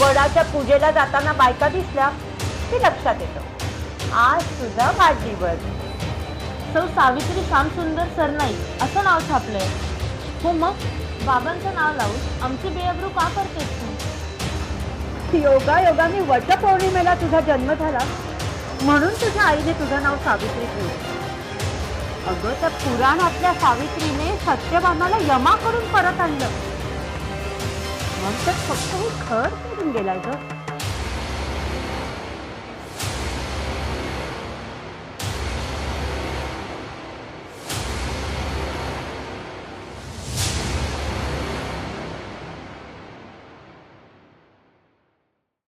वडाच्या पूजेला जाताना बायका दिसल्या ते लक्षात येतं. आज तुझा वाढदिवस. सौ सावित्री श्यामसुंदर सरनाईक असं नाव छापलंय. हो मग बाबांचं नाव लावून आमची बेअब्रू का करतेस तू? योगा योगाने वटपौर्णिमेला तुझा जन्म झाला. म्हणून तुझ्या आईने तुझं नाव सावित्री ठेवलं. अगं त्या पुराणातल्या सावित्रीने सत्यभामाला यमा करून परत आणलं. मग तर फक्त हे खर सोडून गेलाय ग.